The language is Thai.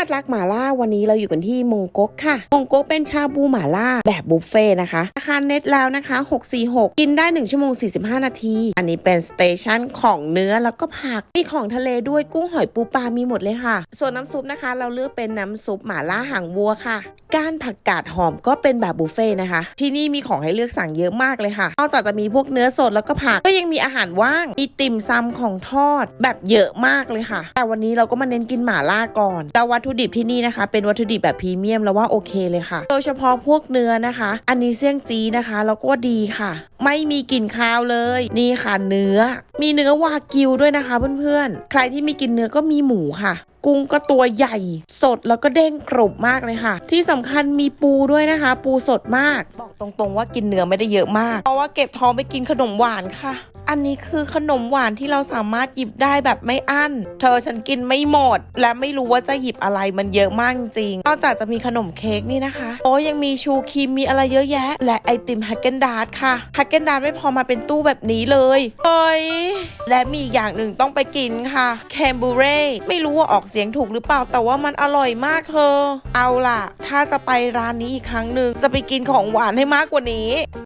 าดรักหมาล่าวันนี้เราอยู่กันที่มงก๊กค่ะ มงก๊กเป็นชาบูหมาล่าแบบบุฟเฟ่นะคะราคาเน็ตแล้วนะคะ 646 กินได้ 1 ชั่วโมง 45 นาที อันนี้เป็นสเตชันของเนื้อแล้วก็ผัก มีของทะเลด้วยกุ้งหอยปูปลามีหมดเลยค่ะ ส่วนน้ำซุปนะคะ เราเลือกเป็นน้ำซุปหมาล่าหางวัวค่ะก้านผักกาดหอมก็เป็นแบบบุฟเฟ่นะคะ ที่นี่มีของให้เลือกสั่งเยอะมากเลยค่ะนอกจากจะมีพวกเนื้อสดแล้วก็ผักก็ยังมีอาหารว่างมีติ่มซำของทอดแบบเยอะมากเลยค่ะ แต่วันนี้เราก็มาเน้นกินหม่าล่าก่อนแต่วัตถุุดิบที่นี่นะคะ เป็นวัตถุดิบแบบพรีเมียมแล้วว่าโอเคเลยค่ะ โดยเฉพาะพวกเนื้อนะคะ อันนี้เสี่ยงจีนะคะแล้วก็ดีค่ะ ไม่มีกลิ่นคาวเลย นี่ค่ะเนื้อ มีเนื้อวากิวด้วยนะคะเพื่อนๆ ใครที่ไม่กินเนื้อก็มีหมูค่ะกุ้งก็ตัวใหญ่สดแล้วก็เด้งกรุบมากเลยค่ะ ที่สำคัญมีปูด้วยนะคะ ปูสดมาก บอกตรงๆว่ากินเนื้อไม่ได้เยอะมาก เพราะว่าเก็บท้องไปกินขนมหวานค่ะ อันนี้คือขนมหวานที่เราสามารถหยิบได้แบบไม่อั้น เธอฉันกินไม่หมด และไม่รู้ว่าจะหยิบอะไรมันเยอะมากจริง นอกจากจะมีขนมเค้กนี่นะคะ โอ้ยังมีชูครีมมีอะไรเยอะแยะ และไอติมฮักเกนดาร์ค่ะฮักเกนดาร์ไม่พอมาเป็นตู้แบบนี้เลยเฮ้ยและมีอีกอย่างหนึ่งต้องไปกินค่ะแคมบูเร่ไม่รู้ว่าออกเสียงถูกหรือเปล่าแต่ว่ามันอร่อยมากเธอ เอาล่ะ ถ้าจะไปร้านนี้อีกครั้งหนึ่งจะไปกินของหวานให้มากกว่านี้